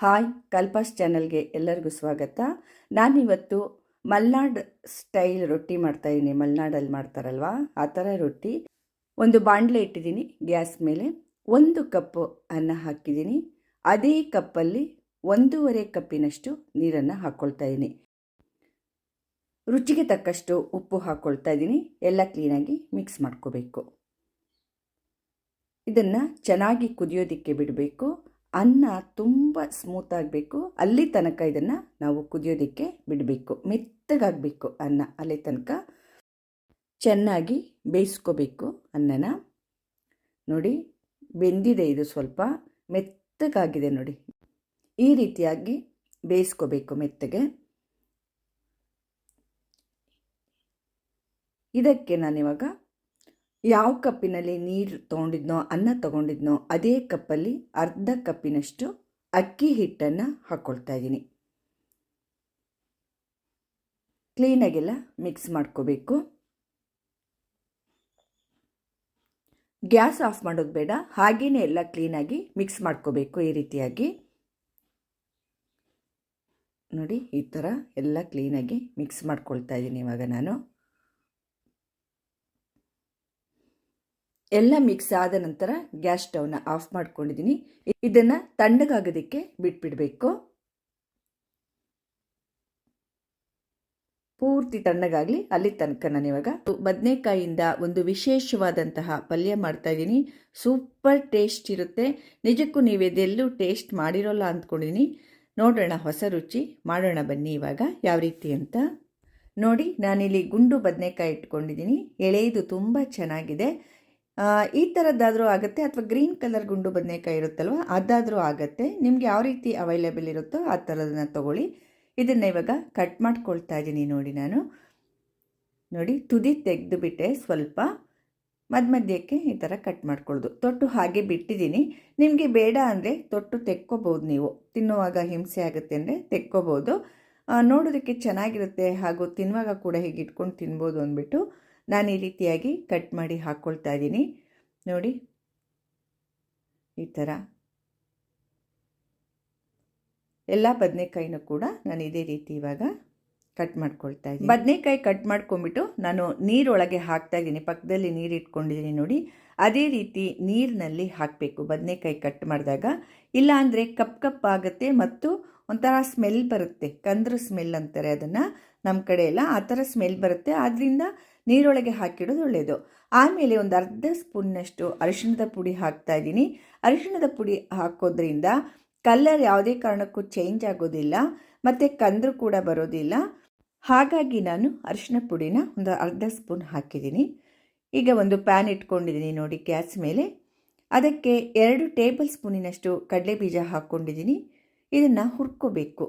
Hi ಕಲ್ಪಾಸ್ ಚಾನಲ್ಗೆ ಎಲ್ಲರಿಗೂ ಸ್ವಾಗತ. ನಾನಿವತ್ತು ಮಲ್ನಾಡ್ ಸ್ಟೈಲ್ ರೊಟ್ಟಿ ಮಾಡ್ತಾಯಿದ್ದೀನಿ ಮಲ್ನಾಡಲ್ಲಿ ಮಾಡ್ತಾರಲ್ವಾ? ಆ ಥರ ರೊಟ್ಟಿ. ಒಂದು ಬಾಣಲೆ ಇಟ್ಟಿದ್ದೀನಿ ಗ್ಯಾಸ್ ಮೇಲೆ. ಒಂದು ಕಪ್ಪು ಅನ್ನ ಹಾಕಿದ್ದೀನಿ ಅದೇ ಕಪ್ಪಲ್ಲಿ ಒಂದೂವರೆ ಕಪ್ಪಿನಷ್ಟು ನೀರನ್ನು ಹಾಕ್ಕೊಳ್ತಾ ಇದ್ದೀನಿ ರುಚಿಗೆ ತಕ್ಕಷ್ಟು ಉಪ್ಪು ಹಾಕ್ಕೊಳ್ತಾ ಇದ್ದೀನಿ ಎಲ್ಲ ಕ್ಲೀನಾಗಿ ಮಿಕ್ಸ್ ಮಾಡ್ಕೋಬೇಕು. ಇದನ್ನು ಚೆನ್ನಾಗಿ ಕುದಿಯೋದಕ್ಕೆ ಬಿಡಬೇಕು. ಅನ್ನ ತುಂಬ ಸ್ಮೂತ್ ಆಗಬೇಕು. ಅಲ್ಲಿ ತನಕ ಇದನ್ನು ನಾವು ಕುದಿಯೋದಕ್ಕೆ ಬಿಡಬೇಕು. ಮೆತ್ತಗಾಗಬೇಕು ಅನ್ನ ಅಲ್ಲಿ ತನಕ. ಚೆನ್ನಾಗಿ ಬೇಯಿಸ್ಕೋಬೇಕು ಅನ್ನನ. ನೋಡಿ, ಬೆಂದಿದೆ ಇದು ಸ್ವಲ್ಪ. ಮೆತ್ತಗಾಗಿದೆ ನೋಡಿ. ಈ ರೀತಿಯಾಗಿ ಬೇಯಿಸ್ಕೋಬೇಕು ಮೆತ್ತಗೆ. ಇದಕ್ಕೆ ನಾನಿವಾಗ ಯಾವ ಕಪ್ಪಿನಲ್ಲಿ ನೀರು ತೊಗೊಂಡಿದ್ನೋ, ಅನ್ನ ತೊಗೊಂಡಿದ್ನೋ, ಅದೇ ಕಪ್ಪಲ್ಲಿ ಅರ್ಧ ಕಪ್ಪಿನಷ್ಟು ಅಕ್ಕಿ ಹಿಟ್ಟನ್ನು ಹಾಕ್ಕೊಳ್ತಾ ಇದ್ದೀನಿ. ಕ್ಲೀನಾಗೆಲ್ಲ ಮಿಕ್ಸ್ ಮಾಡ್ಕೋಬೇಕು. ಗ್ಯಾಸ್ ಆಫ್ ಮಾಡೋದು ಬೇಡ ಹಾಗೆಯೇ ಎಲ್ಲ ಕ್ಲೀನಾಗಿ ಮಿಕ್ಸ್ ಮಾಡ್ಕೋಬೇಕು ಈ ರೀತಿಯಾಗಿ. ನೋಡಿ, ಈ ಥರ ಎಲ್ಲ ಕ್ಲೀನಾಗಿ ಮಿಕ್ಸ್ ಮಾಡ್ಕೊಳ್ತಾ ಇದ್ದೀನಿ ಇವಾಗ ನಾನು. ಎಲ್ಲ ಮಿಕ್ಸ್ ಆದ ನಂತರ ಗ್ಯಾಸ್ ಸ್ಟವ್ನ ಆಫ್ ಮಾಡ್ಕೊಂಡಿದ್ದೀನಿ ಇದನ್ನು ತಣ್ಣಗಾಗೋದಕ್ಕೆ ಬಿಟ್ಬಿಡಬೇಕು. ಪೂರ್ತಿ ತಣ್ಣಗಾಗಲಿ ಅಲ್ಲಿ ತನಕ ನಾನು ಇವಾಗ ಬದನೆಕಾಯಿಂದ ಒಂದು ವಿಶೇಷವಾದಂತಹ ಪಲ್ಯ ಮಾಡ್ತಾ ಇದ್ದೀನಿ. ಸೂಪರ್ ಟೇಸ್ಟ್ ಇರುತ್ತೆ. ನಿಜಕ್ಕೂ ನೀವು ಇದೆಲ್ಲೂ ಟೇಸ್ಟ್ ಮಾಡಿರೋಲ್ಲ ಅಂದ್ಕೊಂಡಿದ್ದೀನಿ ನೋಡೋಣ ಹೊಸ ರುಚಿ. ಮಾಡೋಣ ಬನ್ನಿ ಇವಾಗ ಯಾವ ರೀತಿ ಅಂತ. ನೋಡಿ ನಾನಿಲ್ಲಿ ಗುಂಡು ಬದನೆಕಾಯಿ ಇಟ್ಕೊಂಡಿದ್ದೀನಿ ಎಳೆಯದು ತುಂಬ ಚೆನ್ನಾಗಿದೆ. ಈ ಥರದ್ದಾದರೂ ಆಗುತ್ತೆ ಅಥವಾ ಗ್ರೀನ್ ಕಲರ್ ಗುಂಡು ಬದನೆಕಾಯಿ ಇರುತ್ತಲ್ವ, ಅದಾದರೂ ಆಗುತ್ತೆ. ನಿಮ್ಗೆ ಯಾವ ರೀತಿ ಅವೈಲೇಬಲ್ ಇರುತ್ತೋ ಆ ಥರದನ್ನ ತೊಗೊಳ್ಳಿ. ಇದನ್ನು ಇವಾಗ ಕಟ್ ಮಾಡ್ಕೊಳ್ತಾ ಇದ್ದೀನಿ ನೋಡಿ ನಾನು. ನೋಡಿ, ತುದಿ ತೆಗೆದುಬಿಟ್ಟೆ ಸ್ವಲ್ಪ. ಮಧ್ಯ ಮಧ್ಯಕ್ಕೆ ಈ ಥರ ಕಟ್ ಮಾಡ್ಕೊಳ್ಳೋದು ತೊಟ್ಟು ಹಾಗೆ ಬಿಟ್ಟಿದ್ದೀನಿ. ನಿಮಗೆ ಬೇಡ ಅಂದರೆ ತೊಟ್ಟು ತೆಕ್ಕೋಬೋದು ನೀವು. ತಿನ್ನುವಾಗ ಹಿಂಸೆ ಆಗುತ್ತೆ ಅಂದರೆ ತೆಕ್ಕೋಬೋದು. ನೋಡೋದಕ್ಕೆ ಚೆನ್ನಾಗಿರುತ್ತೆ ಹಾಗೂ ತಿನ್ನುವಾಗ ಕೂಡ ಹೀಗೆ ಇಟ್ಕೊಂಡು ತಿನ್ಬೋದು ಅಂದ್ಬಿಟ್ಟು ನಾನು ಈ ರೀತಿಯಾಗಿ ಕಟ್ ಮಾಡಿ ಹಾಕ್ಕೊಳ್ತಾ ಇದ್ದೀನಿ. ನೋಡಿ. ಈ ಥರ. ಎಲ್ಲ ಬದನೆಕಾಯಿನೂ ಕೂಡ ನಾನು ಇದೇ ರೀತಿ ಇವಾಗ ಕಟ್ ಮಾಡ್ಕೊಳ್ತಾ ಇದ್ದೀನಿ. ಬದನೆಕಾಯಿ ಕಟ್ ಮಾಡ್ಕೊಂಬಿಟ್ಟು ನಾನು ನೀರೊಳಗೆ ಹಾಕ್ತಾ ಇದ್ದೀನಿ. ಪಕ್ಕದಲ್ಲಿ ನೀರು ಇಟ್ಕೊಂಡಿದ್ದೀನಿ ನೋಡಿ. ಅದೇ ರೀತಿ ನೀರಿನಲ್ಲಿ ಹಾಕಬೇಕು. ಬದನೆಕಾಯಿ ಕಟ್ ಮಾಡಿದಾಗ. ಇಲ್ಲ ಅಂದರೆ ಕಪ್ ಕಪ್ ಆಗುತ್ತೆ ಮತ್ತು ಒಂಥರ ಸ್ಮೆಲ್ ಬರುತ್ತೆ. ಕಂದ್ರ ಸ್ಮೆಲ್ ಅಂತಾರೆ ಅದನ್ನು. ನಮ್ಮ ಕಡೆ ಎಲ್ಲ ಆ ಥರ ಸ್ಮೆಲ್ ಬರುತ್ತೆ. ಆದ್ದರಿಂದ ನೀರೊಳಗೆ ಹಾಕಿಡೋದು ಒಳ್ಳೆಯದು ಆಮೇಲೆ ಒಂದು ಅರ್ಧ ಸ್ಪೂನ್ನಷ್ಟು ಅರಿಶಿಣದ ಪುಡಿ ಹಾಕ್ತಾ ಇದ್ದೀನಿ. ಅರಿಶಿಣದ ಪುಡಿ ಹಾಕೋದ್ರಿಂದ ಕಲ್ಲರ್ ಯಾವುದೇ ಕಾರಣಕ್ಕೂ ಚೇಂಜ್ ಆಗೋದಿಲ್ಲ, ಮತ್ತು ಕಂದರು ಕೂಡ ಬರೋದಿಲ್ಲ. ಹಾಗಾಗಿ ನಾನು ಅರಿಶಿನ ಪುಡಿನ ಒಂದು ಅರ್ಧ ಸ್ಪೂನ್ ಹಾಕಿದ್ದೀನಿ. ಈಗ ಒಂದು ಪ್ಯಾನ್ ಇಟ್ಕೊಂಡಿದ್ದೀನಿ ನೋಡಿ ಗ್ಯಾಸ್ ಮೇಲೆ. ಅದಕ್ಕೆ ಎರಡು ಟೇಬಲ್ ಸ್ಪೂನಿನಷ್ಟು ಕಡಲೆ ಬೀಜ ಹಾಕ್ಕೊಂಡಿದ್ದೀನಿ. ಇದನ್ನು ಹುರ್ಕೋಬೇಕು.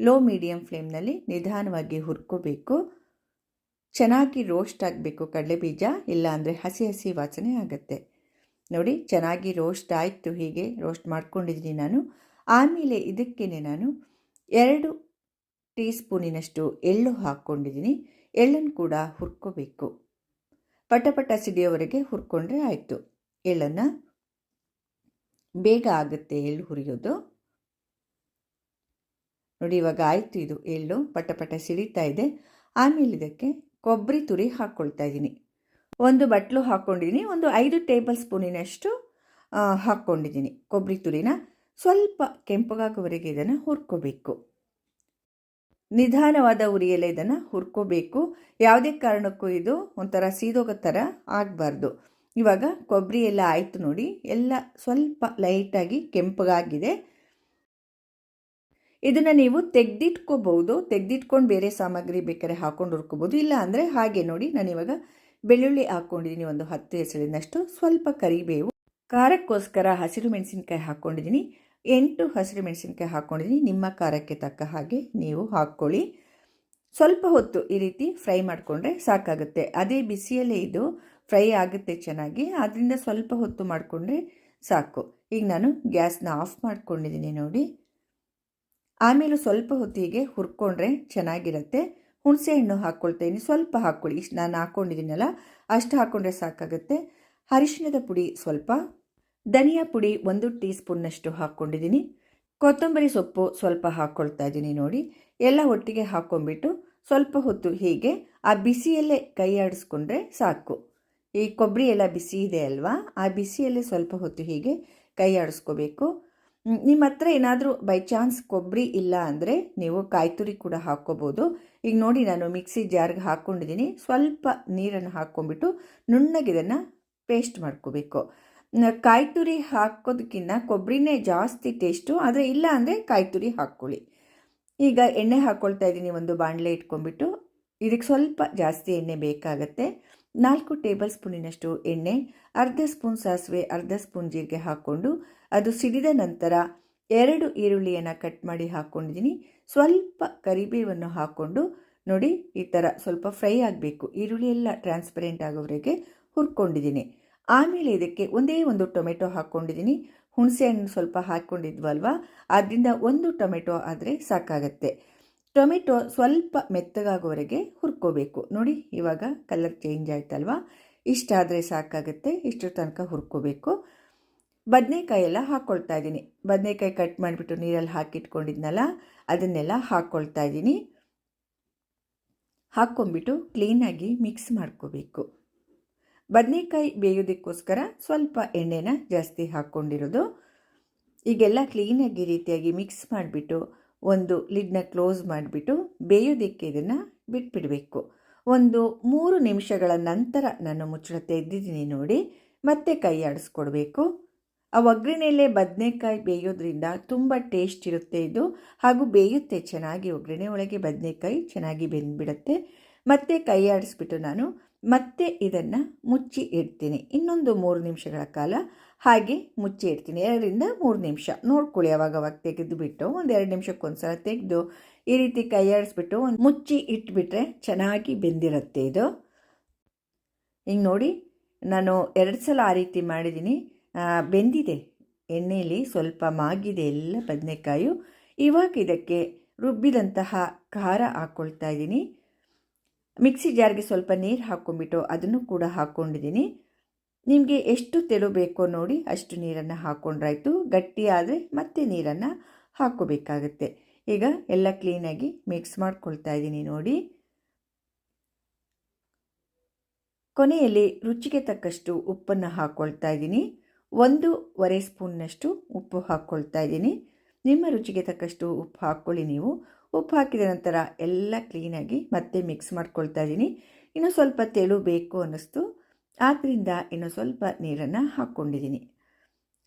ಲೋ ಮೀಡಿಯಮ್ ಫ್ಲೇಮ್ನಲ್ಲಿ ನಿಧಾನವಾಗಿ ಹುರ್ಕೋಬೇಕು. ಚೆನ್ನಾಗಿ ರೋಸ್ಟ್ ಆಗಬೇಕು ಕಡಲೆಬೀಜ ಇಲ್ಲ ಅಂದರೆ ಹಸಿ ಹಸಿ ವಾಸನೆ ಆಗುತ್ತೆ. ನೋಡಿ, ಚೆನ್ನಾಗಿ ರೋಸ್ಟ್ ಆಯಿತು, ಹೀಗೆ ರೋಸ್ಟ್ ಮಾಡ್ಕೊಂಡಿದ್ದೀನಿ ನಾನು. ಆಮೇಲೆ ಇದಕ್ಕೇ ನಾನು ಎರಡು ಟೀ ಸ್ಪೂನಿನಷ್ಟು ಎಳ್ಳು ಹಾಕ್ಕೊಂಡಿದ್ದೀನಿ. ಎಳ್ಳನ್ನು ಕೂಡ ಹುರ್ಕೋಬೇಕು. ಪಟಪಟ ಪಟ ಸಿಡಿಯೋವರೆಗೆ ಹುರ್ಕೊಂಡ್ರೆ ಆಯಿತು. ಎಳ್ಳನ್ನು ಬೇಗ ಆಗುತ್ತೆ ಎಳ್ಳು ಹುರಿಯೋದು. ನೋಡಿ, ಇವಾಗ ಆಯಿತು ಇದು ಎಳ್ಳು ಪಟಪಟ ಪಟ ಸಿಡಿತಾ ಇದೆ. ಆಮೇಲೆ ಇದಕ್ಕೆ ಕೊಬ್ಬರಿ ತುರಿ ಹಾಕ್ಕೊಳ್ತಾ ಇದ್ದೀನಿ. ಒಂದು ಬಟ್ಲು ಹಾಕ್ಕೊಂಡಿದ್ದೀನಿ, ಒಂದು ಐದು ಟೇಬಲ್ ಸ್ಪೂನಿನಷ್ಟು ಹಾಕ್ಕೊಂಡಿದ್ದೀನಿ ಕೊಬ್ಬರಿ ತುರಿನ. ಸ್ವಲ್ಪ ಕೆಂಪಗಾಗುವವರೆಗೆ ಇದನ್ನು ಹುರ್ಕೋಬೇಕು. ನಿಧಾನವಾದ ಉರಿಯಲ್ಲೇ ಇದನ್ನು ಹುರ್ಕೋಬೇಕು. ಯಾವುದೇ ಕಾರಣಕ್ಕೂ ಇದು ಒಂಥರ ಸೀದೋಗೋ ಥರ ಆಗಬಾರ್ದು. ಇವಾಗ ಕೊಬ್ಬರಿ ಎಲ್ಲ ಆಯಿತು ನೋಡಿ, ಎಲ್ಲ ಸ್ವಲ್ಪ ಲೈಟಾಗಿ ಕೆಂಪಗಾಗಿದೆ. ಇದನ್ನು ನೀವು ತೆಗೆದಿಟ್ಕೋಬಹುದು. ತೆಗೆದಿಟ್ಕೊಂಡು ಬೇರೆ ಸಾಮಗ್ರಿ ಬೇಕಾದ್ರೆ ಹಾಕೊಂಡು ಹುರ್ಕೋಬೋದು ಇಲ್ಲ ಅಂದರೆ ಹಾಗೆ ನೋಡಿ ನಾನಿವಾಗ ಬೆಳ್ಳುಳ್ಳಿ ಹಾಕ್ಕೊಂಡಿದ್ದೀನಿ ಒಂದು ಹತ್ತು ಎಸಳಿನಷ್ಟು ಸ್ವಲ್ಪ ಕರಿಬೇವು, ಖಾರಕ್ಕೋಸ್ಕರ ಹಸಿರು ಮೆಣಸಿನ್ಕಾಯಿ ಹಾಕ್ಕೊಂಡಿದ್ದೀನಿ ಎಂಟು ಹಸಿರು ಮೆಣಸಿನ್ಕಾಯಿ ಹಾಕ್ಕೊಂಡಿದ್ದೀನಿ ನಿಮ್ಮ ಖಾರಕ್ಕೆ ತಕ್ಕ ಹಾಗೆ ನೀವು ಹಾಕ್ಕೊಳ್ಳಿ. ಸ್ವಲ್ಪ ಹೊತ್ತು ಈ ರೀತಿ ಫ್ರೈ ಮಾಡಿಕೊಂಡ್ರೆ ಸಾಕಾಗುತ್ತೆ. ಅದೇ ಬಿಸಿಯಲ್ಲೇ ಇದು ಫ್ರೈ ಆಗುತ್ತೆ ಚೆನ್ನಾಗಿ. ಆದ್ದರಿಂದ ಸ್ವಲ್ಪ ಹೊತ್ತು ಮಾಡಿಕೊಂಡ್ರೆ ಸಾಕು. ಈಗ ನಾನು ಗ್ಯಾಸ್ನ ಆಫ್ ಮಾಡ್ಕೊಂಡಿದ್ದೀನಿ ನೋಡಿ. ಆಮೇಲೆ ಸ್ವಲ್ಪ ಹೊತ್ತಿಗೆ ಹುರ್ಕೊಂಡ್ರೆ ಚೆನ್ನಾಗಿರುತ್ತೆ. ಹುಣಸೆ ಹಣ್ಣು ಹಾಕ್ಕೊಳ್ತೀನಿ ಸ್ವಲ್ಪ ಹಾಕ್ಕೊಳ್ಳಿ. ಇಷ್ಟು ನಾನು ಹಾಕ್ಕೊಂಡಿದ್ದೀನಲ್ಲ ಅಷ್ಟು ಹಾಕ್ಕೊಂಡ್ರೆ ಸಾಕಾಗುತ್ತೆ. ಅರಿಶಿಣದ ಪುಡಿ ಸ್ವಲ್ಪ, ಧನಿಯಾ ಪುಡಿ ಒಂದು ಟೀ ಸ್ಪೂನ್ನಷ್ಟು ಹಾಕ್ಕೊಂಡಿದ್ದೀನಿ. ಕೊತ್ತಂಬರಿ ಸೊಪ್ಪು ಸ್ವಲ್ಪ ಹಾಕ್ಕೊಳ್ತಾ ಇದ್ದೀನಿ ನೋಡಿ. ಎಲ್ಲ ಒಟ್ಟಿಗೆ ಹಾಕ್ಕೊಂಡ್ಬಿಟ್ಟು ಸ್ವಲ್ಪ ಹೊತ್ತು ಹೀಗೆ ಆ ಬಿಸಿಯಲ್ಲೇ ಕೈ ಆಡಿಸ್ಕೊಂಡ್ರೆ ಸಾಕು. ಈ ಕೊಬ್ಬರಿ ಎಲ್ಲ ಬಿಸಿ ಇದೆ ಅಲ್ವಾ? ಆ ಬಿಸಿಯಲ್ಲೇ ಸ್ವಲ್ಪ ಹೊತ್ತು ಹೀಗೆ ಕೈ ಆಡಿಸ್ಕೋಬೇಕು. ನಿಮ್ಮ ಹತ್ರ ಏನಾದರೂ ಬೈ ಚಾನ್ಸ್ ಕೊಬ್ಬರಿ ಇಲ್ಲ ಅಂದರೆ ನೀವು ಕಾಯಿ ತುರಿ ಕೂಡ ಹಾಕ್ಕೋಬೋದು. ಈಗ ನೋಡಿ ನಾನು ಮಿಕ್ಸಿ ಜಾರ್ಗೆ ಹಾಕ್ಕೊಂಡಿದ್ದೀನಿ ಸ್ವಲ್ಪ ನೀರನ್ನು ಹಾಕ್ಕೊಂಡ್ಬಿಟ್ಟು ನುಣ್ಣಗೆ ಇದನ್ನು ಪೇಸ್ಟ್ ಮಾಡ್ಕೋಬೇಕು ಕಾಯ್ತುರಿ ಕಾಯಿ ತುರಿ ಹಾಕೋದಕ್ಕಿಂತ ಕೊಬ್ಬರಿನೇ ಜಾಸ್ತಿ ಟೇಸ್ಟು ಆದರೆ ಇಲ್ಲ ಅಂದರೆ ಕಾಯಿ ತುರಿ ಹಾಕ್ಕೊಳ್ಳಿ. ಈಗ ಎಣ್ಣೆ ಹಾಕ್ಕೊಳ್ತಾ ಇದ್ದೀನಿ ಒಂದು ಬಾಣಲೆ ಇಟ್ಕೊಂಡ್ಬಿಟ್ಟು. ಇದಕ್ಕೆ ಸ್ವಲ್ಪ ಜಾಸ್ತಿ ಎಣ್ಣೆ ಬೇಕಾಗತ್ತೆ. ನಾಲ್ಕು ಟೇಬಲ್ ಸ್ಪೂನಿನಷ್ಟು ಎಣ್ಣೆ, ಅರ್ಧ ಸ್ಪೂನ್ ಸಾಸಿವೆ, ಅರ್ಧ ಸ್ಪೂನ್ ಜೀರಿಗೆ ಹಾಕ್ಕೊಂಡು ಅದು ಸಿಡಿದ ನಂತರ ಎರಡು ಈರುಳ್ಳಿಯನ್ನು ಕಟ್ ಮಾಡಿ ಹಾಕ್ಕೊಂಡಿದ್ದೀನಿ ಸ್ವಲ್ಪ ಕರಿಬೇವನ್ನು ಹಾಕ್ಕೊಂಡು ನೋಡಿ ಈ ಥರ ಸ್ವಲ್ಪ ಫ್ರೈ ಆಗಬೇಕು. ಈರುಳ್ಳಿ ಎಲ್ಲ ಟ್ರಾನ್ಸ್ಪರೆಂಟ್ ಆಗೋವರೆಗೆ ಹುರ್ಕೊಂಡಿದ್ದೀನಿ. ಆಮೇಲೆ ಇದಕ್ಕೆ ಒಂದೇ ಒಂದು ಟೊಮೆಟೊ ಹಾಕ್ಕೊಂಡಿದ್ದೀನಿ ಹುಣಸೆ ಹಣ್ಣು ಸ್ವಲ್ಪ ಹಾಕ್ಕೊಂಡಿದ್ವಲ್ವ ಆದ್ದರಿಂದ ಒಂದು ಟೊಮೆಟೊ ಆದರೆ ಸಾಕಾಗತ್ತೆ. ಟೊಮೆಟೊ ಸ್ವಲ್ಪ ಮೆತ್ತಗಾಗೋವರೆಗೆ ಹುರ್ಕೋಬೇಕು. ನೋಡಿ ಇವಾಗ ಕಲರ್ ಚೇಂಜ್ ಆಯ್ತಲ್ವಾ? ಇಷ್ಟಾದರೆ ಸಾಕಾಗುತ್ತೆ. ಇಷ್ಟರ ತನಕ ಹುರ್ಕೋಬೇಕು. ಬದನೆಕಾಯಿ ಎಲ್ಲ ಹಾಕ್ಕೊಳ್ತಾ ಇದ್ದೀನಿ. ಬದನೆಕಾಯಿ ಕಟ್ ಮಾಡಿಬಿಟ್ಟು ನೀರಲ್ಲಿ ಹಾಕಿಟ್ಕೊಂಡಿದ್ನಲ್ಲ, ಅದನ್ನೆಲ್ಲ ಹಾಕ್ಕೊಳ್ತಾ ಇದ್ದೀನಿ. ಹಾಕ್ಕೊಂಬಿಟ್ಟು ಕ್ಲೀನಾಗಿ ಮಿಕ್ಸ್ ಮಾಡ್ಕೋಬೇಕು. ಬದನೆಕಾಯಿ ಬೇಯೋದಕ್ಕೋಸ್ಕರ ಸ್ವಲ್ಪ ಎಣ್ಣೆನ ಜಾಸ್ತಿ ಹಾಕ್ಕೊಂಡಿರೋದು. ಈಗೆಲ್ಲ ಕ್ಲೀನಾಗಿ ರೀತಿಯಾಗಿ ಮಿಕ್ಸ್ ಮಾಡಿಬಿಟ್ಟು ಒಂದು ಲಿಡ್ನ ಕ್ಲೋಸ್ ಮಾಡಿಬಿಟ್ಟು ಬೇಯೋದಕ್ಕೆ ಇದನ್ನು ಬಿಟ್ಬಿಡಬೇಕು. ಒಂದು ಮೂರು ನಿಮಿಷಗಳ ನಂತರ ನಾನು ಮುಚ್ಚಳ ತೆಗೆದಿದ್ದೀನಿ ನೋಡಿ, ಮತ್ತೆ ಕೈ ಆಡಿಸ್ಕೊಡ್ಬೇಕು. ಆ ಒಗ್ಗರಣೆಯಲ್ಲೇ ಬದನೆಕಾಯಿ ಬೇಯೋದ್ರಿಂದ ತುಂಬ ಟೇಸ್ಟ್ ಇರುತ್ತೆ ಇದು. ಹಾಗೂ ಬೇಯುತ್ತೆ ಚೆನ್ನಾಗಿ, ಒಗ್ಗರಣೆ ಒಳಗೆ ಬದನೆಕಾಯಿ ಚೆನ್ನಾಗಿ ಬೆಂದ್ಬಿಡುತ್ತೆ. ಮತ್ತೆ ಕೈ ಆಡಿಸ್ಬಿಟ್ಟು ನಾನು ಮತ್ತೆ ಇದನ್ನು ಮುಚ್ಚಿ ಇಡ್ತೀನಿ. ಇನ್ನೊಂದು ಮೂರು ನಿಮಿಷಗಳ ಕಾಲ ಹಾಗೆ ಮುಚ್ಚಿ ಇಡ್ತೀನಿ. ಎರಡರಿಂದ ಮೂರು ನಿಮಿಷ. ನೋಡ್ಕೊಳ್ಳಿ ಅವಾಗ ಅವಾಗ ತೆಗೆದು ಬಿಟ್ಟು ಒಂದು ಎರಡು ನಿಮಿಷಕ್ಕೊಂದ್ಸಲ ತೆಗೆದು ಈ ರೀತಿ ಕೈ ಆಡಿಸ್ಬಿಟ್ಟು ಒಂದು ಮುಚ್ಚಿ ಇಟ್ಬಿಟ್ರೆ ಚೆನ್ನಾಗಿ ಬೆಂದಿರುತ್ತೆ ಇದು. ಹಿಂಗೆ ನೋಡಿ, ನಾನು ಎರಡು ಸಲ ಆ ರೀತಿ ಮಾಡಿದ್ದೀನಿ. ಬೆಂದಿದೆ. ಎಣ್ಣೆಯಲ್ಲಿ ಸ್ವಲ್ಪ ಮಾಗಿದೆ ಎಲ್ಲ ಬದನೆಕಾಯು. ಇವಾಗ ಇದಕ್ಕೆ ರುಬ್ಬಿದಂತಹ ಖಾರ ಹಾಕ್ಕೊಳ್ತಾ ಇದ್ದೀನಿ. ಮಿಕ್ಸಿ ಜಾರ್ಗೆ ಸ್ವಲ್ಪ ನೀರು ಹಾಕ್ಕೊಂಬಿಟ್ಟು ಅದನ್ನು ಕೂಡ ಹಾಕ್ಕೊಂಡಿದ್ದೀನಿ ನಿಮಗೆ ಎಷ್ಟು ತೆಳು ಬೇಕೋ ನೋಡಿ ಅಷ್ಟು ನೀರನ್ನು ಹಾಕ್ಕೊಂಡ್ರಾಯ್ತು ಗಟ್ಟಿ ಆದರೆ ಮತ್ತೆ ನೀರನ್ನು ಹಾಕ್ಕೋಬೇಕಾಗತ್ತೆ ಈಗ ಎಲ್ಲ ಕ್ಲೀನಾಗಿ ಮಿಕ್ಸ್ ಮಾಡ್ಕೊಳ್ತಾ ಇದ್ದೀನಿ ನೋಡಿ. ಕೊನೆಯಲ್ಲಿ ರುಚಿಗೆ ತಕ್ಕಷ್ಟು ಉಪ್ಪನ್ನು ಹಾಕ್ಕೊಳ್ತಾ ಇದ್ದೀನಿ. ಒಂದೂವರೆ ಸ್ಪೂನ್ನಷ್ಟು ಉಪ್ಪು ಹಾಕ್ಕೊಳ್ತಾ ಇದ್ದೀನಿ. ನಿಮ್ಮ ರುಚಿಗೆ ತಕ್ಕಷ್ಟು ಉಪ್ಪು ಹಾಕ್ಕೊಳ್ಳಿ ನೀವು. ಉಪ್ಪು ಹಾಕಿದ ನಂತರ ಎಲ್ಲ ಕ್ಲೀನಾಗಿ ಮತ್ತೆ ಮಿಕ್ಸ್ ಮಾಡ್ಕೊಳ್ತಾ ಇದ್ದೀನಿ. ಇನ್ನು ಸ್ವಲ್ಪ ತೆಳು ಬೇಕು ಅನ್ನಿಸ್ತು. ಆದ್ದರಿಂದ ಇನ್ನು ಸ್ವಲ್ಪ ನೀರನ್ನು ಹಾಕ್ಕೊಂಡಿದ್ದೀನಿ.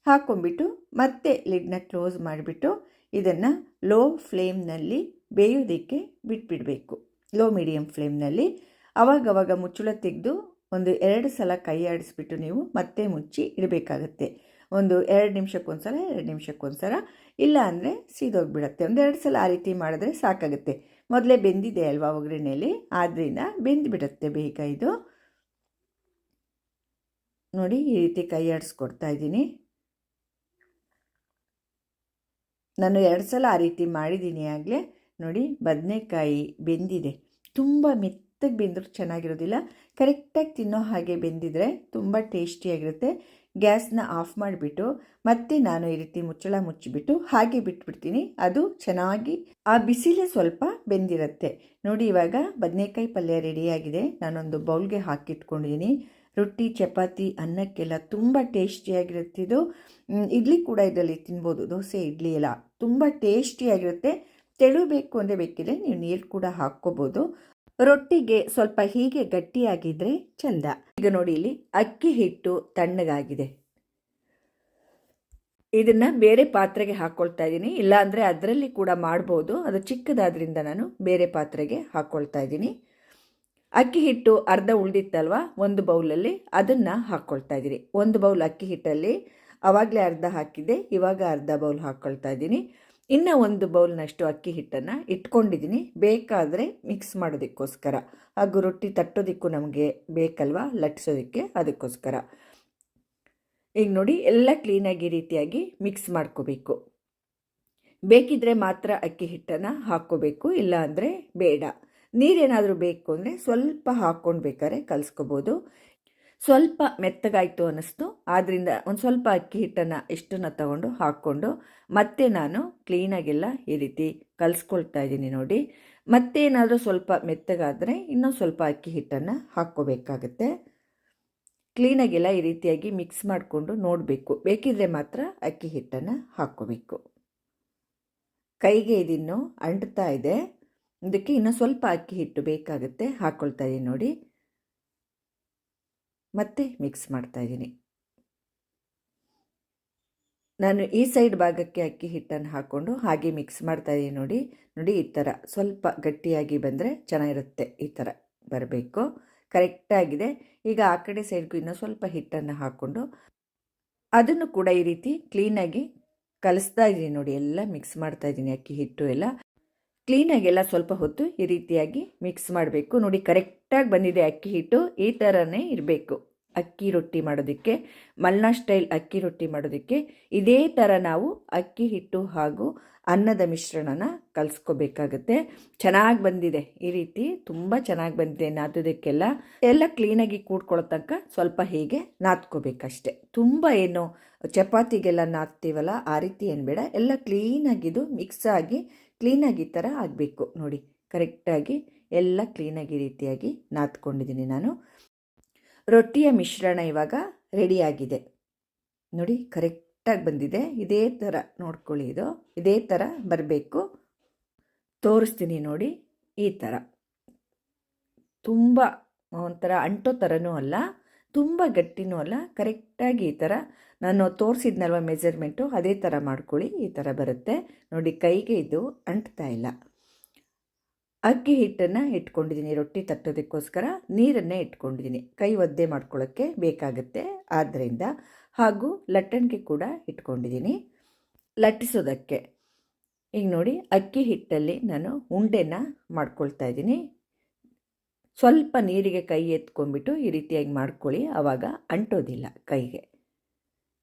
ಹಾಕ್ಕೊಂಡ್ಬಿಟ್ಟು ಮತ್ತೆ ಲಿಡ್ನ ಕ್ಲೋಸ್ ಮಾಡಿಬಿಟ್ಟು ಇದನ್ನು ಲೋ ಫ್ಲೇಮ್ನಲ್ಲಿ ಬೇಯೋದಕ್ಕೆ ಬಿಟ್ಬಿಡಬೇಕು. ಲೋ ಮೀಡಿಯಮ್ ಫ್ಲೇಮ್ನಲ್ಲಿ ಅವಾಗವಾಗ ಮುಚ್ಚಳ ತೆಗೆದು ಒಂದು ಎರಡು ಸಲ ಕೈ ಆಡಿಸ್ಬಿಟ್ಟು ನೀವು ಮತ್ತೆ ಮುಚ್ಚಿ ಇಡಬೇಕಾಗತ್ತೆ. ಒಂದು ಎರಡು ನಿಮಿಷಕ್ಕೊಂದ್ಸಲ ಎರಡು ನಿಮಿಷಕ್ಕೊಂದ್ಸಲ, ಇಲ್ಲ ಅಂದರೆ ಸೀದೋಗಿಬಿಡತ್ತೆ. ಒಂದು ಎರಡು ಸಲ ಆ ರೀತಿ ಮಾಡಿದ್ರೆ ಸಾಕಾಗುತ್ತೆ. ಮೊದಲೇ ಬೆಂದಿದೆ ಅಲ್ವಾ ಒಗ್ಗರಣೆಯಲ್ಲಿ? ಆದ್ದರಿಂದ ಬೆಂದ್ಬಿಡತ್ತೆ ಬೇಗ ಇದು. ನೋಡಿ, ಈ ರೀತಿ ಕೈ ಆಡಿಸ್ಕೊಡ್ತಾ ಇದ್ದೀನಿ. ನಾನು ಎರಡು ಸಲ ಆ ರೀತಿ ಮಾಡಿದ್ದೀನಿ ಆಗಲೇ. ನೋಡಿ, ಬದನೆಕಾಯಿ ಬೆಂದಿದೆ. ತುಂಬ ಮೆತ್ತಗೆ ಬೆಂದರೂ ಚೆನ್ನಾಗಿರೋದಿಲ್ಲ. ಕರೆಕ್ಟಾಗಿ ತಿನ್ನೋ ಹಾಗೆ ಬೆಂದಿದ್ರೆ ತುಂಬ ಟೇಸ್ಟಿಯಾಗಿರುತ್ತೆ. ಗ್ಯಾಸ್ನ ಆಫ್ ಮಾಡಿಬಿಟ್ಟು ಮತ್ತೆ ನಾನು ಈ ರೀತಿ ಮುಚ್ಚಳ ಮುಚ್ಚಿಬಿಟ್ಟು ಹಾಗೆ ಬಿಟ್ಬಿಡ್ತೀನಿ. ಅದು ಚೆನ್ನಾಗಿ ಆ ಬಿಸಿಲೇ ಸ್ವಲ್ಪ ಬೆಂದಿರುತ್ತೆ. ನೋಡಿ ಇವಾಗ ಬದನೆಕಾಯಿ ಪಲ್ಯ ರೆಡಿಯಾಗಿದೆ. ನಾನೊಂದು ಬೌಲ್ಗೆ ಹಾಕಿಟ್ಕೊಂಡಿದ್ದೀನಿ ರೊಟ್ಟಿ, ಚಪಾತಿ, ಅನ್ನಕ್ಕೆಲ್ಲ ತುಂಬ ಟೇಸ್ಟಿಯಾಗಿರುತ್ತೆ ಇದು. ಇಡ್ಲಿ ಕೂಡ ಇದರಲ್ಲಿ ತಿನ್ಬೋದು. ದೋಸೆ, ಇಡ್ಲಿ ಎಲ್ಲ ತುಂಬ ಟೇಸ್ಟಿಯಾಗಿರುತ್ತೆ. ತೆಳು ಬೇಕು ಅಂದರೆ ಬೇಕಿದ್ರೆ ನೀವು ನೀರು ಕೂಡ ಹಾಕ್ಕೋಬೋದು. ರೊಟ್ಟಿಗೆ ಸ್ವಲ್ಪ ಹೀಗೆ ಗಟ್ಟಿಯಾಗಿದ್ರೆ ಚಂದ. ಈಗ ನೋಡಿ ಇಲ್ಲಿ ಅಕ್ಕಿ ಹಿಟ್ಟು ತಣ್ಣಗಾಗಿದೆ. ಇದನ್ನು ಬೇರೆ ಪಾತ್ರೆಗೆ ಹಾಕ್ಕೊಳ್ತಾ ಇದ್ದೀನಿ. ಇಲ್ಲಾಂದರೆ ಅದರಲ್ಲಿ ಕೂಡ ಮಾಡ್ಬೋದು. ಅದು ಚಿಕ್ಕದಾದ್ರಿಂದ ನಾನು ಬೇರೆ ಪಾತ್ರೆಗೆ ಹಾಕ್ಕೊಳ್ತಾ ಇದ್ದೀನಿ. ಅಕ್ಕಿ ಹಿಟ್ಟು ಅರ್ಧ ಉಳಿದಿತ್ತಲ್ವ? ಒಂದು ಬೌಲಲ್ಲಿ ಅದನ್ನು ಹಾಕ್ಕೊಳ್ತಾ ಇದ್ದೀನಿ. ಒಂದು ಬೌಲ್ ಅಕ್ಕಿ ಹಿಟ್ಟಲ್ಲಿ. ಆವಾಗಲೇ ಅರ್ಧ ಹಾಕಿದ್ದೆ. ಇವಾಗ ಅರ್ಧ ಬೌಲ್ ಹಾಕ್ಕೊಳ್ತಾ ಇದ್ದೀನಿ. ಇನ್ನು ಒಂದು ಬೌಲ್ನಷ್ಟು ಅಕ್ಕಿ ಹಿಟ್ಟನ್ನು ಇಟ್ಕೊಂಡಿದ್ದೀನಿ. ಬೇಕಾದರೆ ಮಿಕ್ಸ್ ಮಾಡೋದಕ್ಕೋಸ್ಕರ. ಹಾಗೂ ರೊಟ್ಟಿ ತಟ್ಟೋದಕ್ಕೂ ನಮಗೆ ಬೇಕಲ್ವಾ? ಲಟ್ಟಿಸೋದಕ್ಕೆ ಅದಕ್ಕೋಸ್ಕರ. ಈಗ ನೋಡಿ, ಎಲ್ಲ ಕ್ಲೀನಾಗಿ ರೀತಿಯಾಗಿ ಮಿಕ್ಸ್ ಮಾಡ್ಕೋಬೇಕು. ಬೇಕಿದ್ರೆ ಮಾತ್ರ ಅಕ್ಕಿ ಹಿಟ್ಟನ್ನು ಹಾಕ್ಕೋಬೇಕು ಇಲ್ಲ ಅಂದರೆ ಬೇಡ. ನೀರೇನಾದರೂ ಬೇಕು ಅಂದರೆ ಸ್ವಲ್ಪ ಹಾಕ್ಕೊಂಡು ಬೇಕಾದ್ರೆ ಕಲಿಸ್ಕೋಬೋದು. ಸ್ವಲ್ಪ ಮೆತ್ತಗಾಯಿತು ಅನ್ನಿಸ್ತು. ಆದ್ದರಿಂದ ಒಂದು ಸ್ವಲ್ಪ ಅಕ್ಕಿ ಹಿಟ್ಟನ್ನು ಇಷ್ಟನ್ನು ತಗೊಂಡು ಹಾಕ್ಕೊಂಡು ಮತ್ತೆ ನಾನು ಕ್ಲೀನಾಗೆಲ್ಲ ಈ ರೀತಿ ಕಲಿಸ್ಕೊಳ್ತಾ ಇದ್ದೀನಿ ನೋಡಿ. ಮತ್ತೇನಾದರೂ ಸ್ವಲ್ಪ ಮೆತ್ತಗಾದರೆ ಇನ್ನೊಂದು ಸ್ವಲ್ಪ ಅಕ್ಕಿ ಹಿಟ್ಟನ್ನು ಹಾಕ್ಕೋಬೇಕಾಗತ್ತೆ. ಕ್ಲೀನಾಗೆಲ್ಲ ಈ ರೀತಿಯಾಗಿ ಮಿಕ್ಸ್ ಮಾಡಿಕೊಂಡು ನೋಡಬೇಕು. ಬೇಕಿದ್ರೆ ಮಾತ್ರ ಅಕ್ಕಿ ಹಿಟ್ಟನ್ನು ಹಾಕ್ಕೋಬೇಕು. ಕೈಗೆ ಇದಿನ್ನು ಅಂಟ್ತಾ ಇದೆ. ಇದಕ್ಕೆ ಇನ್ನೂ ಸ್ವಲ್ಪ ಅಕ್ಕಿ ಹಿಟ್ಟು ಬೇಕಾಗುತ್ತೆ. ಹಾಕ್ಕೊಳ್ತಾ ಇದ್ದೀನಿ ನೋಡಿ. ಮತ್ತೆ ಮಿಕ್ಸ್ ಮಾಡ್ತಾ ಇದ್ದೀನಿ. ನಾನು ಈ ಸೈಡ್ ಭಾಗಕ್ಕೆ ಅಕ್ಕಿ ಹಿಟ್ಟನ್ನು ಹಾಕ್ಕೊಂಡು ಹಾಗೆ ಮಿಕ್ಸ್ ಮಾಡ್ತಾ ಇದ್ದೀನಿ ನೋಡಿ. ನೋಡಿ ಈ ಥರ ಸ್ವಲ್ಪ ಗಟ್ಟಿಯಾಗಿ ಬಂದರೆ ಚೆನ್ನಾಗಿರುತ್ತೆ ಈ ಥರ ಬರಬೇಕು. ಕರೆಕ್ಟಾಗಿದೆ ಈಗ ಆ ಕಡೆ ಸೈಡ್ಗೂ ಇನ್ನೂ ಸ್ವಲ್ಪ ಹಿಟ್ಟನ್ನು ಹಾಕ್ಕೊಂಡು ಅದನ್ನು ಕೂಡ ಈ ರೀತಿ ಕ್ಲೀನಾಗಿ ಕಲಿಸ್ತಾ ಇದ್ದೀನಿ ನೋಡಿ. ಎಲ್ಲ ಮಿಕ್ಸ್ ಮಾಡ್ತಾ ಇದ್ದೀನಿ ಅಕ್ಕಿ ಹಿಟ್ಟು ಎಲ್ಲ. ಕ್ಲೀನಾಗೆಲ್ಲ ಸ್ವಲ್ಪ ಹೊತ್ತು ಈ ರೀತಿಯಾಗಿ ಮಿಕ್ಸ್ ಮಾಡಬೇಕು. ನೋಡಿ ಕರೆಕ್ಟಾಗಿ ಬಂದಿದೆ ಅಕ್ಕಿ ಹಿಟ್ಟು, ಈ ಥರನೇ ಇರಬೇಕು. ಅಕ್ಕಿ ರೊಟ್ಟಿ ಮಾಡೋದಕ್ಕೆ, ಮಲ್ನಾ ಸ್ಟೈಲ್ ಅಕ್ಕಿ ರೊಟ್ಟಿ ಮಾಡೋದಕ್ಕೆ, ಇದೇ ಥರ ನಾವು ಅಕ್ಕಿ ಹಿಟ್ಟು ಹಾಗೂ ಅನ್ನದ ಮಿಶ್ರಣನ ಕಲಿಸ್ಕೋಬೇಕಾಗತ್ತೆ. ಚೆನ್ನಾಗಿ ಬಂದಿದೆ. ಈ ರೀತಿ ತುಂಬ ಚೆನ್ನಾಗಿ ಬಂದಿದೆ ನಾದೋದಕ್ಕೆಲ್ಲ ಎಲ್ಲ ಕ್ಲೀನಾಗಿ ಕೂಡ್ಕೊಳ್ಳೋ ತನಕ ಸ್ವಲ್ಪ ಹೀಗೆ ನಾದ್ಕೋಬೇಕಷ್ಟೆ. ತುಂಬ ಏನು ಚಪಾತಿಗೆಲ್ಲ ನಾದ್ತೀವಲ್ಲ, ಆ ರೀತಿ ಏನು ಬೇಡ. ಎಲ್ಲ ಕ್ಲೀನಾಗಿದ್ದು ಮಿಕ್ಸ್ ಆಗಿ ಕ್ಲೀನಾಗಿ ಈ ಥರ ಆಗಬೇಕು. ನೋಡಿ ಕರೆಕ್ಟಾಗಿ ಎಲ್ಲ ಕ್ಲೀನಾಗಿ ರೀತಿಯಾಗಿ ನಾದ್ಕೊಂಡಿದ್ದೀನಿ ನಾನು. ರೊಟ್ಟಿಯ ಮಿಶ್ರಣ ಇವಾಗ ರೆಡಿಯಾಗಿದೆ ನೋಡಿ ಕರೆಕ್ಟಾಗಿ ಬಂದಿದೆ. ಇದೇ ಥರ ನೋಡ್ಕೊಳ್ಳಿ ಇದು. ಇದೇ ಥರ ಬರಬೇಕು. ತೋರಿಸ್ತೀನಿ ನೋಡಿ ಈ ಥರ ತುಂಬ ಒಂಥರ ಅಂಟೋ ಥರನೂ ಅಲ್ಲ, ತುಂಬ ಗಟ್ಟಿನೂ ಅಲ್ಲ ಕರೆಕ್ಟಾಗಿ ಈ ಥರ ನಾನು ತೋರಿಸಿದ್ನಲ್ವ ಮೆಜರ್ಮೆಂಟು ಅದೇ ಥರ ಮಾಡ್ಕೊಳ್ಳಿ, ಈ ಥರ ಬರುತ್ತೆ. ನೋಡಿ, ಕೈಗೆ ಇದು ಅಂಟ್ತಾ ಇಲ್ಲ. ಅಕ್ಕಿ ಹಿಟ್ಟನ್ನು ಇಟ್ಕೊಂಡಿದ್ದೀನಿ, ರೊಟ್ಟಿ ತಟ್ಟೋದಕ್ಕೋಸ್ಕರ ನೀರನ್ನೇ ಇಟ್ಕೊಂಡಿದ್ದೀನಿ. ಕೈ ಒದ್ದೆ ಮಾಡ್ಕೊಳ್ಳೋಕ್ಕೆ ಬೇಕಾಗುತ್ತೆ ಆದ್ದರಿಂದ ಹಾಗೂ ಲಟ್ಟಣಿಗೆ ಕೂಡ ಇಟ್ಕೊಂಡಿದ್ದೀನಿ. ಲಟ್ಟಿಸೋದಕ್ಕೆ. ಈಗ ನೋಡಿ, ಅಕ್ಕಿ ಹಿಟ್ಟಲ್ಲಿ ನಾನು ಉಂಡೆನ ಮಾಡ್ಕೊಳ್ತಾ ಇದ್ದೀನಿ. ಸ್ವಲ್ಪ ನೀರಿಗೆ ಕೈ ಎತ್ಕೊಂಡ್ಬಿಟ್ಟು ಈ ರೀತಿಯಾಗಿ ಮಾಡ್ಕೊಳ್ಳಿ ಆವಾಗ ಅಂಟೋದಿಲ್ಲ ಕೈಗೆ.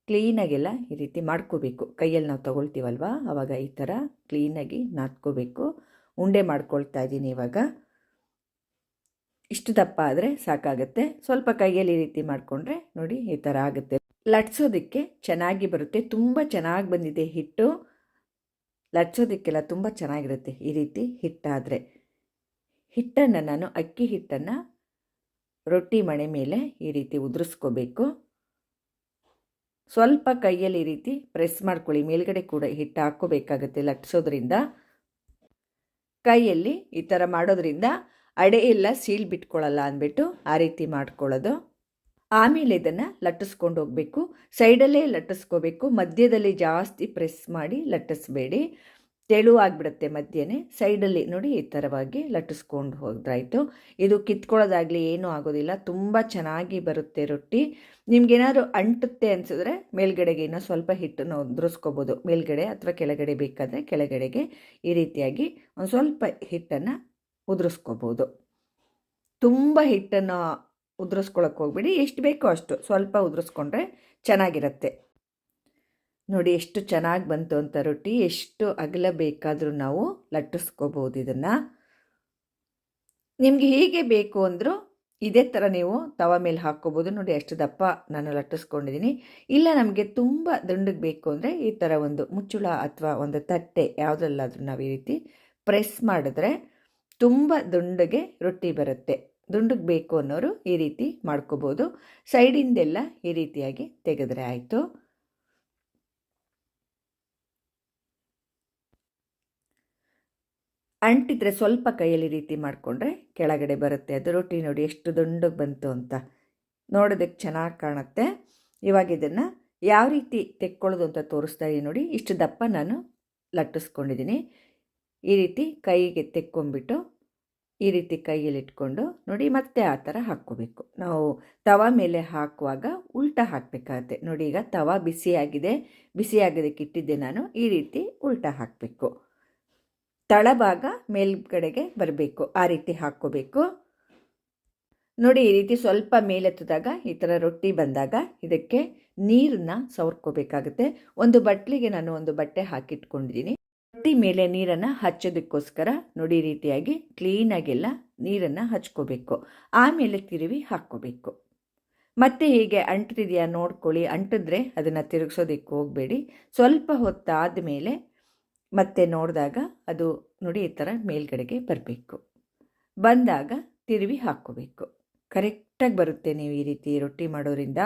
ಕ್ಲೀನಾಗೆಲ್ಲ ಈ ರೀತಿ ಮಾಡ್ಕೋಬೇಕು. ಕೈಯಲ್ಲಿ ನಾವು ತಗೊಳ್ತೀವಲ್ವಾ ಆವಾಗ ಈ ಥರ ಕ್ಲೀನಾಗಿ ನಾದ್ಕೋಬೇಕು. ಉಂಡೆ ಮಾಡ್ಕೊಳ್ತಾ ಇದ್ದೀನಿ ಇವಾಗ. ಇಷ್ಟು ದಪ್ಪ ಆದರೆ ಸಾಕಾಗುತ್ತೆ. ಸ್ವಲ್ಪ ಕೈಯಲ್ಲಿ ಈ ರೀತಿ ಮಾಡಿಕೊಂಡ್ರೆ ನೋಡಿ ಈ ಥರ ಆಗುತ್ತೆ. ಲಟ್ಸೋದಕ್ಕೆ ಚೆನ್ನಾಗಿ ಬರುತ್ತೆ. ತುಂಬ ಚೆನ್ನಾಗಿ ಬಂದಿದೆ ಹಿಟ್ಟು. ಲಟ್ಸೋದಕ್ಕೆಲ್ಲ ತುಂಬ ಚೆನ್ನಾಗಿರುತ್ತೆ ಈ ರೀತಿ ಹಿಟ್ಟಾದರೆ. ಹಿಟ್ಟನ್ನು ನಾನು ಅಕ್ಕಿ ಹಿಟ್ಟನ್ನು ರೊಟ್ಟಿ ಮಣೆ ಮೇಲೆ ಈ ರೀತಿ ಉದುರಿಸ್ಕೋಬೇಕು. ಸ್ವಲ್ಪ ಕೈಯಲ್ಲಿ ಈ ರೀತಿ ಪ್ರೆಸ್ ಮಾಡ್ಕೊಳ್ಳಿ. ಮೇಲ್ಗಡೆ ಕೂಡ ಹಿಟ್ಟು ಹಾಕೋಬೇಕಾಗುತ್ತೆ ಲಟ್ಸೋದ್ರಿಂದ. ಕೈಯಲ್ಲಿ ಈ ಥರ ಮಾಡೋದ್ರಿಂದ ಅಡೆ ಎಲ್ಲ ಸೀಲ್ ಬಿಟ್ಕೊಳ್ಳಲ್ಲ ಅಂದ್ಬಿಟ್ಟು ಆ ರೀತಿ ಮಾಡ್ಕೊಳ್ಳೋದು. ಆಮೇಲೆ ಇದನ್ನು ಲಟ್ಟಿಸ್ಕೊಂಡು ಹೋಗಬೇಕು. ಸೈಡಲ್ಲೇ ಲಟ್ಟಿಸ್ಕೋಬೇಕು. ಮಧ್ಯದಲ್ಲಿ ಜಾಸ್ತಿ ಪ್ರೆಸ್ ಮಾಡಿ ಲಟ್ಟಿಸ್ಬೇಡಿ. ತೆಳುವಾಗಿಬಿಡುತ್ತೆ ಮಧ್ಯೆ ಸೈಡಲ್ಲಿ ನೋಡಿ ಈ ಥರವಾಗಿ ಲಟ್ಟಿಸ್ಕೊಂಡು ಹೋದ್ರಾಯ್ತು. ಇದು ಕಿತ್ಕೊಳ್ಳೋದಾಗಲಿ ಏನೂ ಆಗೋದಿಲ್ಲ. ತುಂಬ ಚೆನ್ನಾಗಿ ಬರುತ್ತೆ ರೊಟ್ಟಿ. ನಿಮ್ಗೇನಾದ್ರು ಅಂಟುತ್ತೆ ಅನಿಸಿದ್ರೆ ಮೇಲ್ಗಡೆಗೆ ಇನ್ನೂ ಸ್ವಲ್ಪ ಹಿಟ್ಟನ್ನು ಉದುರಿಸ್ಕೋಬೋದು. ಮೇಲ್ಗಡೆ ಅಥವಾ ಕೆಳಗಡೆ ಬೇಕಾದರೆ ಕೆಳಗಡೆಗೆ ಈ ರೀತಿಯಾಗಿ ಒಂದು ಸ್ವಲ್ಪ ಹಿಟ್ಟನ್ನು ಉದುರಿಸ್ಕೋಬೋದು. ತುಂಬ ಹಿಟ್ಟನ್ನು ಉದುರಿಸ್ಕೊಳಕ್ಕೆ ಹೋಗ್ಬಿಡಿ. ಎಷ್ಟು ಬೇಕೋ ಅಷ್ಟು ಸ್ವಲ್ಪ ಉದುರಿಸ್ಕೊಂಡ್ರೆ ಚೆನ್ನಾಗಿರುತ್ತೆ. ನೋಡಿ ಎಷ್ಟು ಚೆನ್ನಾಗಿ ಬಂತು ಅಂತ ರೊಟ್ಟಿ, ಎಷ್ಟು ಅಗಲ ಬೇಕಾದರೂ ನಾವು ಲಟ್ಟಿಸ್ಕೋಬೋದು ಇದನ್ನು. ನಿಮಗೆ ಹೀಗೆ ಬೇಕು ಅಂದರೂ ಇದೇ ಥರ ನೀವು ತವ ಮೇಲೆ ಹಾಕ್ಕೋಬೋದು. ನೋಡಿ ಎಷ್ಟು ದಪ್ಪ ನಾನು ಲಟ್ಟಿಸ್ಕೊಂಡಿದ್ದೀನಿ ಇಲ್ಲ ನಮಗೆ ತುಂಬ ದುಂಡಗೆ ಬೇಕು ಅಂದರೆ ಈ ಥರ ಒಂದು ಮುಚ್ಚುಳ ಅಥವಾ ಒಂದು ತಟ್ಟೆ ಯಾವುದ್ರಲ್ಲಾದರೂ ನಾವು ಈ ರೀತಿ ಪ್ರೆಸ್ ಮಾಡಿದ್ರೆ ತುಂಬ ದುಂಡಗೆ ರೊಟ್ಟಿ ಬರುತ್ತೆ. ದುಂಡಗೆ ಬೇಕು ಅನ್ನೋರು ಈ ರೀತಿ ಮಾಡ್ಕೋಬೋದು. ಸೈಡಿಂದೆಲ್ಲ ಈ ರೀತಿಯಾಗಿ ತೆಗೆದ್ರೆ ಆಯಿತು. ಅಂಟಿದ್ರೆ ಸ್ವಲ್ಪ ಕೈಯಲ್ಲಿ ರೀತಿ ಮಾಡಿಕೊಂಡ್ರೆ ಕೆಳಗಡೆ ಬರುತ್ತೆ. ಅದು ರೊಟ್ಟಿ ನೋಡಿ ಎಷ್ಟು ದುಂಡಗೆ ಬಂತು ಅಂತ. ನೋಡೋದಕ್ಕೆ ಚೆನ್ನಾಗಿ ಕಾಣುತ್ತೆ. ಇವಾಗ ಇದನ್ನು ಯಾವ ರೀತಿ ತೆಕ್ಕೊಳ್ಳೋದು ಅಂತ ತೋರಿಸ್ತಾ ನೋಡಿ. ಇಷ್ಟು ದಪ್ಪ ನಾನು ಲಟ್ಟಿಸ್ಕೊಂಡಿದ್ದೀನಿ ಈ ರೀತಿ ಕೈಗೆ ತೆಕ್ಕೊಂಬಿಟ್ಟು ಈ ರೀತಿ ಕೈಯಲ್ಲಿ ಇಟ್ಕೊಂಡು ನೋಡಿ ಮತ್ತೆ ಆ ಥರ ಹಾಕ್ಕೋಬೇಕು. ನಾವು ತವ ಮೇಲೆ ಹಾಕುವಾಗ ಉಲ್ಟಾ ಹಾಕಬೇಕಾಗತ್ತೆ. ನೋಡಿ ಈಗ ತವ ಬಿಸಿಯಾಗಿದೆ. ಬಿಸಿಯಾಗೋದಕ್ಕೆ ಇಟ್ಟಿದ್ದೆ ನಾನು. ಈ ರೀತಿ ಉಲ್ಟಾ ಹಾಕಬೇಕು. ತಳಭಾಗ ಮೇಲ್ಗಡೆಗೆ ಬರಬೇಕು, ಆ ರೀತಿ ಹಾಕ್ಕೋಬೇಕು. ನೋಡಿ, ಈ ರೀತಿ ಸ್ವಲ್ಪ ಮೇಲೆತ್ತಿದಾಗ ಈ ಥರ ರೊಟ್ಟಿ ಬಂದಾಗ ಇದಕ್ಕೆ ನೀರನ್ನ ಸವರ್ಕೋಬೇಕಾಗುತ್ತೆ. ಒಂದು ಬಟ್ಲಿಗೆ ನಾನು ಒಂದು ಬಟ್ಟೆ ಹಾಕಿಟ್ಕೊಂಡಿದ್ದೀನಿ. ರೊಟ್ಟಿ ಮೇಲೆ ನೀರನ್ನು ಹಚ್ಚೋದಕ್ಕೋಸ್ಕರ ನೋಡಿ ರೀತಿಯಾಗಿ ಕ್ಲೀನಾಗೆಲ್ಲ ನೀರನ್ನು ಹಚ್ಕೋಬೇಕು. ಆಮೇಲೆ ತಿರುವಿ ಹಾಕ್ಕೋಬೇಕು. ಮತ್ತೆ ಹೀಗೆ ಅಂಟ್ತಿದೆಯಾ ನೋಡ್ಕೊಳ್ಳಿ. ಅಂಟಿದ್ರೆ ಅದನ್ನು ತಿರುಗಿಸೋದಕ್ಕೆ ಹೋಗಬೇಡಿ. ಸ್ವಲ್ಪ ಹೊತ್ತಾದ ಮೇಲೆ ಮತ್ತೆ ನೋಡಿದಾಗ ಅದು ನೋಡಿ ಈ ಥರ ಮೇಲ್ಗಡೆಗೆ ಬರಬೇಕು. ಬಂದಾಗ ತಿರುವಿ ಹಾಕ್ಕೋಬೇಕು. ಕರೆಕ್ಟಾಗಿ ಬರುತ್ತೆ ನೀವು ಈ ರೀತಿ ರೊಟ್ಟಿ ಮಾಡೋರಿಂದ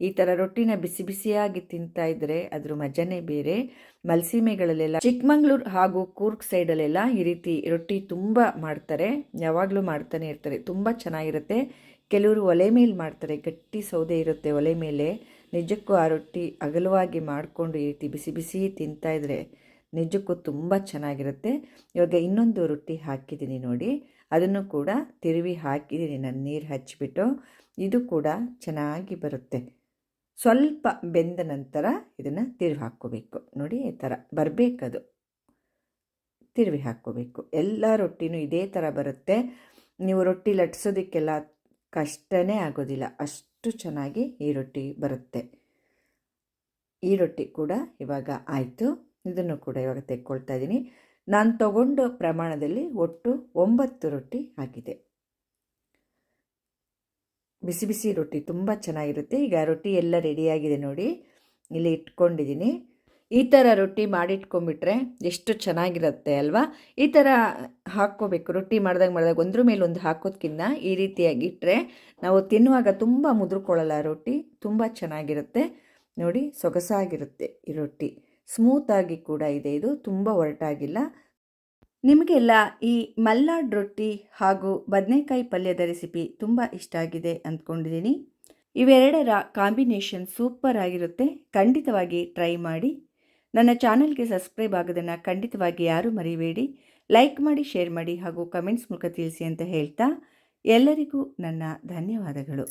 ಈ ಥರ ರೊಟ್ಟಿನ ಬಿಸಿ ಬಿಸಿಯಾಗಿ ತಿಂತಾ ಇದ್ದರೆ ಅದ್ರ ಮಜನೇ ಬೇರೆ. ಮಲ್ಸೀಮೆಗಳಲ್ಲೆಲ್ಲ ಚಿಕ್ಕಮಂಗ್ಳೂರು ಹಾಗೂ ಕೂರ್ಗ್ ಸೈಡಲ್ಲೆಲ್ಲ ಈ ರೀತಿ ರೊಟ್ಟಿ ತುಂಬ ಮಾಡ್ತಾರೆ. ಯಾವಾಗಲೂ ಮಾಡ್ತಾನೆ ಇರ್ತಾರೆ. ತುಂಬ ಚೆನ್ನಾಗಿರುತ್ತೆ. ಕೆಲವರು ಒಲೆ ಮೇಲೆ ಮಾಡ್ತಾರೆ. ಗಟ್ಟಿ ಸೌದೆ ಇರುತ್ತೆ ಒಲೆ ಮೇಲೆ. ನಿಜಕ್ಕೂ ಆ ರೊಟ್ಟಿ ಅಗಲವಾಗಿ ಮಾಡಿಕೊಂಡು ಈ ರೀತಿ ಬಿಸಿ ಬಿಸಿ ತಿಂತಾ ಇದ್ರೆ ನಿಜಕ್ಕೂ ತುಂಬ ಚೆನ್ನಾಗಿರುತ್ತೆ. ಇವಾಗ ಇನ್ನೊಂದು ರೊಟ್ಟಿ ಹಾಕಿದ್ದೀನಿ ನೋಡಿ. ಅದನ್ನು ಕೂಡ ತಿರುವಿ ಹಾಕಿದ್ದೀನಿ, ನಾನು ನೀರು ಹಚ್ಚಿಬಿಟ್ಟು. ಇದು ಕೂಡ ಚೆನ್ನಾಗಿ ಬರುತ್ತೆ. ಸ್ವಲ್ಪ ಬೆಂದ ನಂತರ ಇದನ್ನು ತಿರುವಿ ಹಾಕ್ಕೋಬೇಕು. ನೋಡಿ, ಈ ಥರ ಬರಬೇಕದು. ತಿರುವಿ ಹಾಕ್ಕೋಬೇಕು. ಎಲ್ಲ ರೊಟ್ಟಿನೂ ಇದೇ ಥರ ಬರುತ್ತೆ. ನೀವು ರೊಟ್ಟಿ ಲಟ್ಸೋದಕ್ಕೆಲ್ಲ ಕಷ್ಟನೇ ಆಗೋದಿಲ್ಲ. ಅಷ್ಟು ಚೆನ್ನಾಗಿ ಈ ರೊಟ್ಟಿ ಬರುತ್ತೆ. ಈ ರೊಟ್ಟಿ ಕೂಡ ಇವಾಗ ಆಯಿತು. ಇದನ್ನು ಕೂಡ ಇವಾಗ ತೆಕ್ಕೊಳ್ತಾ ಇದ್ದೀನಿ. ನಾನು ತಗೊಂಡ ಪ್ರಮಾಣದಲ್ಲಿ ಒಟ್ಟು ಒಂಬತ್ತು ರೊಟ್ಟಿ ಆಗಿದೆ ಬಿಸಿ ಬಿಸಿ ರೊಟ್ಟಿ ತುಂಬ ಚೆನ್ನಾಗಿರುತ್ತೆ. ಈಗ ರೊಟ್ಟಿ ಎಲ್ಲ ರೆಡಿಯಾಗಿದೆ ನೋಡಿ. ಇಲ್ಲಿ ಇಟ್ಕೊಂಡಿದ್ದೀನಿ. ಈ ಥರ ರೊಟ್ಟಿ ಮಾಡಿಟ್ಕೊಂಡ್ಬಿಟ್ರೆ ಎಷ್ಟು ಚೆನ್ನಾಗಿರುತ್ತೆ ಅಲ್ವಾ? ಈ ಥರ ಹಾಕ್ಕೋಬೇಕು. ರೊಟ್ಟಿ ಮಾಡಿದಾಗ ಮಾಡಿದಾಗ ಒಂದ್ರ ಮೇಲೆ ಒಂದು ಹಾಕೋದ್ಕಿಂತ ಈ ರೀತಿಯಾಗಿ ಇಟ್ಟರೆ ನಾವು ತಿನ್ನುವಾಗ ತುಂಬ ಮುದ್ರಕೊಳ್ಳಲ್ಲ ರೊಟ್ಟಿ. ತುಂಬ ಚೆನ್ನಾಗಿರುತ್ತೆ. ನೋಡಿ ಸೊಗಸಾಗಿರುತ್ತೆ ಈ ರೊಟ್ಟಿ. ಸ್ಮೂತಾಗಿ ಕೂಡ ಇದೆ. ಇದು ತುಂಬ ಒರಟಾಗಿಲ್ಲ. ನಿಮಗೆಲ್ಲ ಈ ಮಲ್ನಾಡ್ ರೊಟ್ಟಿ ಹಾಗೂ ಬದನೆಕಾಯಿ ಪಲ್ಯದ ರೆಸಿಪಿ ತುಂಬ ಇಷ್ಟ ಆಗಿದೆ ಅಂದ್ಕೊಂಡಿದ್ದೀನಿ. ಇವೆರಡರ ಕಾಂಬಿನೇಷನ್ ಸೂಪರ್ ಆಗಿರುತ್ತೆ. ಖಂಡಿತವಾಗಿ ಟ್ರೈ ಮಾಡಿ. ನನ್ನ ಚಾನಲ್ಗೆ ಸಬ್ಸ್ಕ್ರೈಬ್ ಆಗೋದನ್ನು ಖಂಡಿತವಾಗಿ ಯಾರೂ ಮರಿಬೇಡಿ. ಲೈಕ್ ಮಾಡಿ, ಶೇರ್ ಮಾಡಿ ಹಾಗೂ ಕಮೆಂಟ್ಸ್ ಮೂಲಕ ತಿಳಿಸಿ ಅಂತ ಹೇಳ್ತಾ ಎಲ್ಲರಿಗೂ ನನ್ನ ಧನ್ಯವಾದಗಳು.